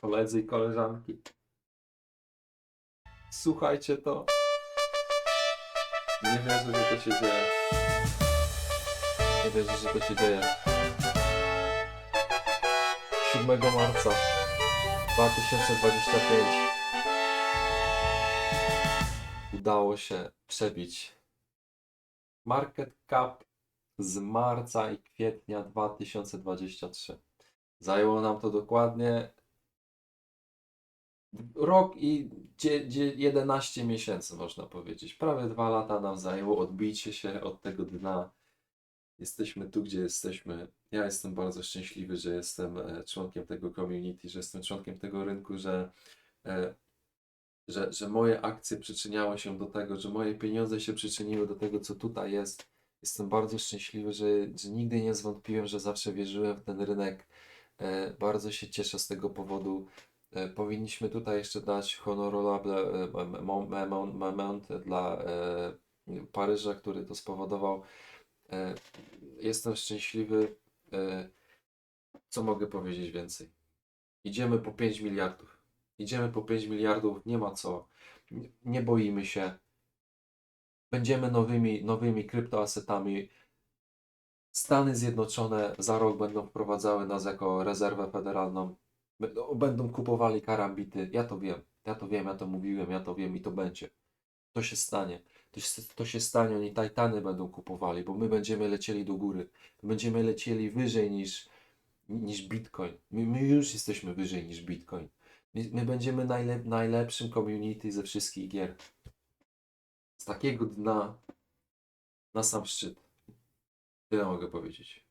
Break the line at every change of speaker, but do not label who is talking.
Koledzy i koleżanki. Słuchajcie to. Nie wierzę, że to się dzieje. Nie wierzę, że to się dzieje. 7 marca 2025 udało się przebić market cap z marca i kwietnia 2023. Zajęło nam to dokładnie rok i dzie- dzie- 11 miesięcy, można powiedzieć. Prawie dwa lata nam zajęło odbicie się od tego dna. Jesteśmy tu, gdzie jesteśmy. Ja jestem bardzo szczęśliwy, że jestem e, członkiem tego community, że jestem członkiem tego rynku, że, e, że, że moje akcje przyczyniały się do tego, że moje pieniądze się przyczyniły do tego, co tutaj jest. Jestem bardzo szczęśliwy, że, że nigdy nie zwątpiłem, że zawsze wierzyłem w ten rynek. E, Bardzo się cieszę z tego powodu. E, Powinniśmy tutaj jeszcze dać honorable e, moment dla e, Paryża, który to spowodował. Jestem szczęśliwy. Co mogę powiedzieć więcej? Idziemy po 5 miliardów. Idziemy po 5 miliardów, nie ma co. Nie boimy się. Będziemy nowymi, nowymi kryptoasetami. Stany Zjednoczone za rok będą wprowadzały nas jako rezerwę federalną. Będą- Będą kupowali karambity. Ja to wiem. Ja to wiem, ja to mówiłem, ja to wiem i to będzie. To się stanie. To się, to się stanie, oni Titany będą kupowali, bo my będziemy lecieli do góry. My będziemy lecieli wyżej niż, niż Bitcoin. My, my już jesteśmy wyżej niż Bitcoin. My, my będziemy najlep, najlepszym community ze wszystkich gier. Z takiego dna na sam szczyt. Tyle mogę powiedzieć.